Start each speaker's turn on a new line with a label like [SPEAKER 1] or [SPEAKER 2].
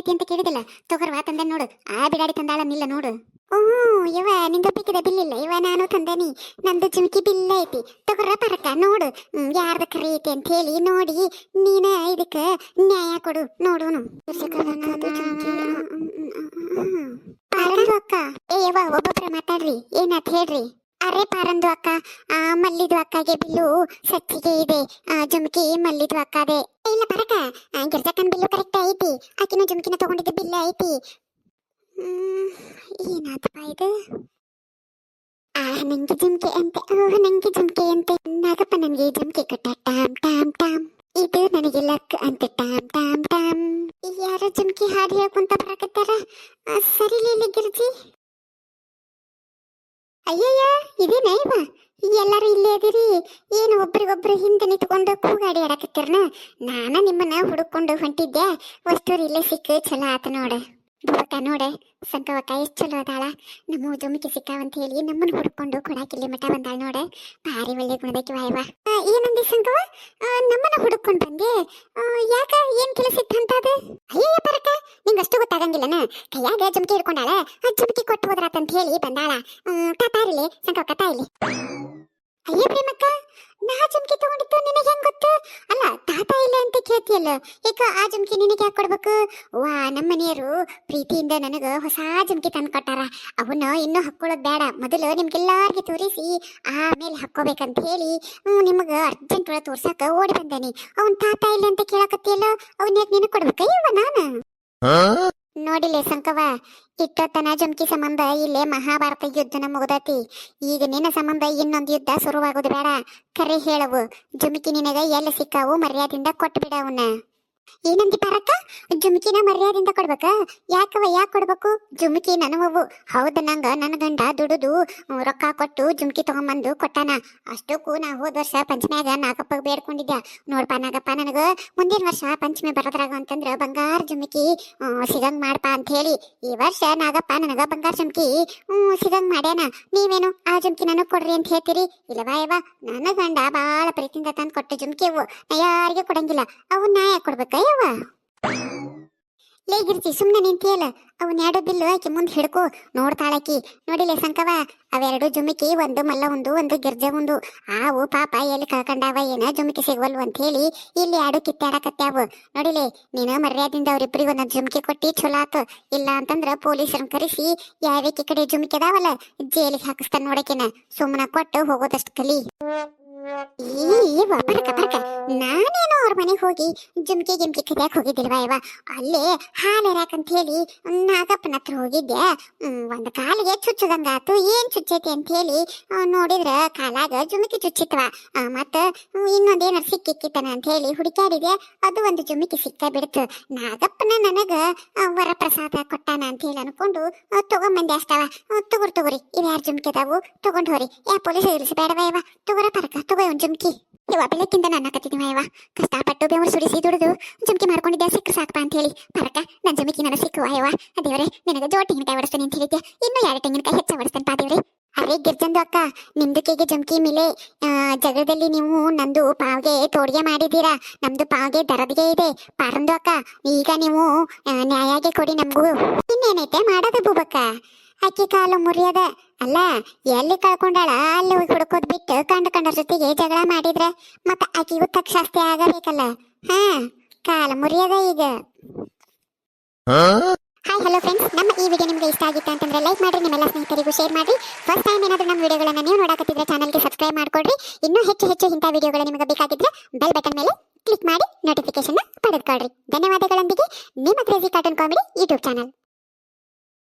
[SPEAKER 1] ಐತಿ ಅಂತ ಕೇಳಿದಿಲ್ಲ. ತಗೋರ್ವಾ, ತಂದೆ ನೋಡು. ಆ ಬಿಡಾಡಿ ತಂದಾಳ ನಿಲ್ಲ ನೋಡು. ಹ್ಞೂ, ಇವ ನಿಂದು ಬಿಲ್ಲಿಲ್ಲ ಇವ ನಾನು ತಂದೆನಿ. ನಂದು ಜುಮ್ಕಿ ಬಿಲ್ಲ ಐತಿ. ತಗೋರ ಪರಕ, ನೋಡು. ಯಾರ್ದ ಕರಿ ಐತಿ ಅಂತ ಹೇಳಿ ನೋಡಿ ನೀನ ಇದಕ್ಕೆ ನ್ಯಾಯ ಕೊಡು, ನೋಡುನು. ಅಕ್ಕ ಏ, ಯವ್ವ, ಒಬ್ಬೊಬ್ರ ಮಾತಾಡ್ರಿ. ಏನಾತ್ ಹೇಳ್ರಿ? ಅರೆ ಪಾರಂದು ಅಕ್ಕ ಆ ಮಲ್ಲಿದು ಅಕ್ಕಗೆ ಬಿಲ್ಲು ಸಚ್ಚಿಗೆ ಇದೆ. ಆ ಜುಮ್ಕಿ ಮಲ್ಲಿದು ಅಕ್ಕದೆ. ಇಲ್ಲ ಪರಕ ಆ, ಗಿರ್ಜಕ್ಕನ್ ಬಿಲ್ಲು ಕರೆಕ್ಟ್ ಐತಿ. ಆಕಿನ ಜುಮ್ಕಿನ ತಗೊಂಡಿದ್ದ ಬಿಲ್ ಐತಿ. ಏನಾದಪ್ಪ ಇದು? ಆ ನಂಗೆ ಜುಮ್ಕೆ ಅಂತೆ ಓ ನಂಗೆ ಜುಮ್ಕೆ ಅಂತೆ. ನಾಗಪ್ಪ ನನಗೆ ಜುಮ್ಕೆ ಕೊಟ್ಟ ಟಾಮ್ ಟಾಮ್ ಟಾಮ್. ಇದು ನನಗೆ ಲಕ್ ಅಂತ ಟಾಮ್ ಟಾಮ್ ಟಾಮ್. ಯಾರ ಜುಮ್ಕಿ ಹಾಡು ಹೇಳ್ಕೊಂತ ಬರಕತ್ತಾರ? ಆ, ಲೀಲಿ ಗಿರ್ಜಿ. ಅಯ್ಯಯ್ಯ, ಇದೇನ ಇವ? ಎಲ್ಲರೂ ಇಲ್ಲೇ ಇದೀರಿ. ಏನು ಒಬ್ರಿಗೊಬ್ರು ಹಿಂದೆ ನಿಂತ್ಕೊಂಡು ಕೂಗಾಡಿ ಆಡಕತ್ತಿರ್ನ. ನಾನ ನಿಮ್ಮನ್ನ ಹುಡುಕೊಂಡು ಹೊಂಟಿದ್ದೆ. ವಸ್ತೂರು ಇಲ್ಲೇ ಸಿಕ್ಕ, ಚಲೋ ಆತ ನೋಡ. ಬುವಕ್ಕ ನೋಡ. ಸಂಕವಕ್ಕ ಎಷ್ಟು ಚಲೋ ಅದಾಳ. ನಮ್ಮ ಜುಮ್ಕಿ ಸಿಕ್ಕಾವಂತ ಹೇಳಿ ನಮ್ಮನ್ನ ಹುಡ್ಕೊಂಡು ಕೊಡಾಕಿಲ್ಲಿ ಮಠ ಬಂದಾಳ ನೋಡ. ಭಾರಿ ಒಳ್ಳೆ ಗುಣದಕ್ಕೆ ವಾಯವ ಏನಂದಿ ಸಂಕವ ನಮ್ಮನ್ನ ಹುಡುಕೊಂಡು ಬಂದೆ. ಯಾಕ? ಏನ್ ಕೆಲಸ ಇತ್ತಂತ ಅದು? ಅಯ್ಯ ಪರಕ ನಿಂಗೆ ಅಷ್ಟು ಗೊತ್ತಾಗಂಗಿಲ್ಲನ? ಕೈಯಾಗ ಜುಮ್ಕಿ ಹಿಡ್ಕೊಂಡಾಳ, ಆ ಜುಮ್ಕಿ ಕೊಟ್ಟು ಹೋದ್ರಾತಂತ ಹೇಳಿ ಬಂದಾಳ. ತಾತಾರಿಲಿ ಸಂಕವಕ್ಕ ತಾಯಿಲಿ ಅಯ್ಯ ಪ್ರೇಮಕ್ಕ, ನಾ ಜುಮ್ಕಿ ತಗೊಂಡಿತ್ತು ನಿನಗೆ ಹೆಂಗ್ ಗೊತ್ತು? ಅಲ್ಲ, ತಾತ ಇಲ್ಲ ಅಂತ ಕೇಳ್ತಿಯಲ್ಲ, ಏಕ ಆ ಜುಮ್ಕಿ ನಿನಗೆ ಯಾಕೆ ಕೊಡ್ಬೇಕು? ವಾ ನಮ್ಮ ಮನೆಯವರು ಪ್ರೀತಿಯಿಂದ ನನಗ ಹೊಸ ಜುಮ್ಕಿ ತಂದು ಕೊಟ್ಟಾರ. ಅವನ್ನ ಇನ್ನೂ ಹಾಕೊಳ್ಳೋದು ಬೇಡ. ಮೊದಲು ನಿಮ್ಗೆಲ್ಲಾರ್ಗೆ ತೋರಿಸಿ, ಆಮೇಲೆ ಹಾಕ್ಕೋಬೇಕಂತ ಹೇಳಿ ನಿಮಗೆ ಅರ್ಜೆಂಟ್ ಒಳಗೆ ತೋರ್ಸಕ ಓಡಿ ಬಂದೇನಿ. ಅವನ್ ತಾತ ಇಲ್ಲ ಅಂತ ಕೇಳಕತ್ತಿಯಲ್ಲ, ಅವನ್ ಯಾಕೆ ನಿನಗೆ ಕೊಡ್ಬೇಕ? ಇವ ನಾನು? ನೋಡಿಲೆ ಸಂಕವ ಇಟ್ಟೊತ್ತನ ಜುಮ್ಕಿ ಸಂಬಂಧ ಇಲ್ಲೇ ಮಹಾಭಾರತ ಯುದ್ಧನ ಮುಗ್ದತಿ. ಈಗ ನಿನ್ನ ಸಂಬಂಧ ಇನ್ನೊಂದು ಯುದ್ಧ ಶುರುವಾಗೋದು ಬೇಡ. ಕರೆ ಹೇಳವು, ಜುಮ್ಕಿ ನಿನಗ ಎಲ್ಲ ಸಿಕ್ಕಾವು ಮರ್ಯಾದಿಂದ ಕೊಟ್ಟು ಬಿಡ ಏನಂತಿ ಪಾರಕ್ಕ? ಜುಮ್ಕಿನ ಮರ್ಯಾದಿಂದ ಕೊಡ್ಬೇಕ? ಯಾಕವ ಯಾಕೆ ಕೊಡ್ಬೇಕು? ಜುಮ್ಕಿ ನನವವು ಹೌದ ನಂಗ, ನನ್ನ ಗಂಡ ದುಡುದು ರೊಕ್ಕ ಕೊಟ್ಟು ಜುಮ್ಕಿ ತಗೊಂಬಂದು ಕೊಟ್ಟಾನ. ಅಷ್ಟಕ್ಕೂ ನಾ ಹೋದ ವರ್ಷ ಪಂಚಮ್ಯಾಗ ನಾಗಪ್ಪ ಬೇಡ್ಕೊಂಡಿದ್ದೆ. ನೋಡ್ಪ ನಾಗಪ್ಪ, ನನಗ ಮುಂದಿನ ವರ್ಷ ಪಂಚಮಿ ಬರೋದ್ರಾಗ ಅಂತಂದ್ರ ಬಂಗಾರ ಜುಮ್ಕಿ ಸಿಗಂಗ್ ಮಾಡಪ್ಪ ಅಂತ ಹೇಳಿ ಈ ವರ್ಷ ನಾಗಪ್ಪ ನನಗ ಬಂಗಾರ ಜುಮ್ಕಿ ಸಿಗಂಗ್ ಮಾಡ್ಯಾನ. ನೀವೇನು ಆ ಜುಮ್ಕಿ ನನಗ್ ಕೊಡ್ರಿ ಅಂತ ಹೇಳ್ತೀರಿ? ಯವ್ವ? ನನ್ನ ಗಂಡ ಬಾಳ ಪ್ರೀತಿಯಿಂದ ತಂದು ಕೊಟ್ಟ ಜುಮ್ಕಿ ಅವು ನಾ ಯಾರಿಗೂ ಕೊಡಂಗಿಲ್ಲ. ನಾ ಯಾಕೆ ಕೊಡ್ಬೇಕ? ಯವ್ವ ಲೇ ಗಿರ್ಜಿ ಸುಮ್ಮನೆ ನಿಂತಿಯಲ್ಲ. ಅವು ಎರಡು ಬಿಲ್ಲು ಆಕಿ ಮುಂದೆ ಹಿಡ್ಕೋ. ನೋಡ್ತಾಳಕಿ. ನೋಡಿಲೆ ಸಂಕವ ಅವೆರಡು ಜುಮಿಕಿ ಒಂದು ಮಲ್ಲ ಒಂದು ಒಂದು ಗಿರ್ಜೆ ಒಂದು ಆವು ಪಾಪ ಎಲ್ಲಿ ಕಳ್ಕೊಂಡಾವ, ಏನ ಜುಮಿಕಿ ಸಿಗವಲ್ವು ಅಂತ ಹೇಳಿ ಇಲ್ಲಿ ಎರಡು ಕಿತ್ತಾಡಕತ್ಯಾವು. ನೋಡಿಲೆ, ನೀನು ಮರ್ಯಾದಿಂದ ಅವ್ರಿಬ್ರಿಗೆ ಒಂದೊಂದು ಜುಮಿಕಿ ಕೊಟ್ಟಿ ಚಲೋ ಆತು. ಇಲ್ಲ ಅಂತಂದ್ರ ಪೊಲೀಸರನ್ನ ಕರೆಸಿ ಯಾವ್ಯಾಕಿ ಕಡೆ ಜುಮಿಕಿ ಅದಾವಲ್ಲ, ಜೈಲಿಗೆ ಹಾಕಿಸ್ತಾನೆ ನೋಡಕಿನ. ಸುಮ್ಮನೆ ಕೊಟ್ಟು ಹೋಗೋದಷ್ಟು ಕಲಿ. ಈ ಅವ್ರ ಮನೆಗೆ ಹೋಗಿ ಜುಮ್ಕೆ ಗಿಮ್ಕೆ ಕದಿಯಕ್ಕೆ ಹೋಗಿದ್ದಿಲ್ವಾ ಇವ? ಅಲ್ಲೇ ಹಾಲು ಅಂತ ಹೇಳಿ ನಾಗಪ್ಪನ ಹತ್ರ ಹೋಗಿದ್ದೆ. ಒಂದ್ ಕಾಲಿಗೆ ಚುಚ್ಚದಂಗಾತು ಏನ್ ಚುಚ್ಚೈತಿ ಅಂತ ಹೇಳಿ ನೋಡಿದ್ರ ಕಾಲಾಗ ಜುಮ್ಕಿ ಚುಚ್ಚಿತ್ವ. ಮತ್ತ ಇನ್ನೊಂದೇನ ಸಿಕ್ಕಿಕ್ಕಿತನ ಅಂತ ಹೇಳಿ ಹುಡುಕಾಡಿದೆ ಅದು ಒಂದು ಜುಮ್ಕಿ ಸಿಕ್ಕ ಬಿಡ್ತು. ನಾಗಪ್ಪನ ನನಗ ವರ ಪ್ರಸಾದ ಕೊಟ್ಟಾನ ಅಂತ ಹೇಳಿ ಅನ್ಕೊಂಡು ತಗೊಂಬಂದೆ ಅಷ್ಟವ. ತಗೋರಿ ತಗೋರಿ. ಇವ್ಯಾರ ಜುಮ್ಕಿದಾವು? ತಗೊಂಡ್ ಹೋರಿ. ಯಾ ಪೊಲೀಸ್ ಇರಿಸಿ ಬೇಡವ ಇವ? ತಗೋರ ಪರಕ ತಗೋ ಒಂದ್ ಜುಮ್ಕಿ. ಇವ ಬೆಳಕಿಂದ ನನ್ನ ಕತ್ತಿದೀವ ಇವ ಕಷ್ಟಪಟ್ಟು ಬೆವರು ಸುರಿಸಿ ದುಡಿದು, ಜುಮ್ಕಿ ಮಾಡ್ಕೊಂಡಿದ್ದೆ ಸಿಕ್ಕ ಸಾಕಪ್ಪ ಅಂತ ಹೇಳಿ. ಪರಕ ನನ್ನ ಜುಮ್ಕಿ ನನ್ನ ಸಿಕ್ಕುವ ಇವ ದೇವರೇ ನಿನಗೆ ಜೋಟಿ ತೆಂಗಿನಕಾಯಿ ಹೊಡಿಸ್ತೇನೆ ಅಂತ ಹೇಳಿದ್ದೆ ಇನ್ನೂ ಎರಡು ತೆಂಗಿನಕಾಯಿ ಹೆಚ್ಚ ಹೊಡಿಸ್ತೇನೆ ಪಾ ದೇವ್ರಿ? ಅರೆ ಗಿರ್ಜಂದು ಅಕ್ಕ ನಿಮ್ದು ಕೈಗೆ ಜುಮ್ಕಿ ಮೇಲೆ ಜಗಳದಲ್ಲಿ ನೀವು ನಂದು ಪಾವ್ಗೆ ತೋಡಿಗೆ ಮಾಡಿದ್ದೀರಾ? ನಮ್ದು ಪಾವ್ಗೆ ದರದಿಗೆ ಇದೆ. ಪಾರಂದು ಅಕ್ಕ, ಈಗ ನೀವು ನ್ಯಾಯಾಗೆ ಕೊಡಿ ನಮಗೂ. ಇನ್ನೇನೈತೆ? ಮಾಡೋದು ಬೂಬಕ್ಕ ಅಕ್ಕಿ ಕಾಲು ಮುರಿಯದ. ಅಲ್ಲ ಎಲ್ಲಿ ಕಳ್ಕೊಂಡಾಳ? ಅಲ್ಲಿ ಹೋಗಿ ಹುಡ್ಕೋದ್ ಬಿಟ್ಟು ಕಂಡ ಕಂಡರ ಜೊತೆಗೆ ಜಗಳ ಮಾಡಿದ್ರೆ ಮತ್ತೆ ಆಕಿಗೂ ತಕ್ಕ ಶಾಸ್ತಿ ಆಗಬೇಕಲ್ಲ? ಹಾ ಕಾಲ ಮುರಿಯದ ಈಗ. ಹಾಯ್ ಹಲೋ ಫ್ರೆಂಡ್ಸ್ ನಮ್ಮ ಈ ವಿಡಿಯೋ ನಿಮಗೆ ಇಷ್ಟ ಆಗಿತ್ತು ಅಂತಂದ್ರೆ ಲೈಕ್ ಮಾಡಿ ನಿಮ್ಮೆಲ್ಲ ಸ್ನೇಹಿತರಿಗೂ ಶೇರ್ ಮಾಡಿ ಫಸ್ಟ್ ಟೈಮ್ ಏನಾದರೂ ನಮ್ಮ ವಿಡಿಯೋಗಳನ್ನು ನೀವು ನೋಡಕತ್ತಿದ್ರೆ ಚಾನಲ್ಗೆ ಸಬ್ಸ್ಕ್ರೈಬ್ ಮಾಡ್ಕೊಡ್ರಿ. ಇನ್ನೂ ಹೆಚ್ಚು ಹೆಚ್ಚು ಇಂಥ ವಿಡಿಯೋಗಳು ನಿಮಗೆ ಬೇಕಾಗಿದ್ರೆ ಬೆಲ್ ಬಟನ್ ಮೇಲೆ ಕ್ಲಿಕ್ ಮಾಡಿ ನೋಟಿಫಿಕೇಶನ್ ಪಡೆದುಕೊಳ್ಳ್ರಿ ಧನ್ಯವಾದಗಳೊಂದಿಗೆ ನಿಮ್ಮ crazy cartoon comedy YouTube channel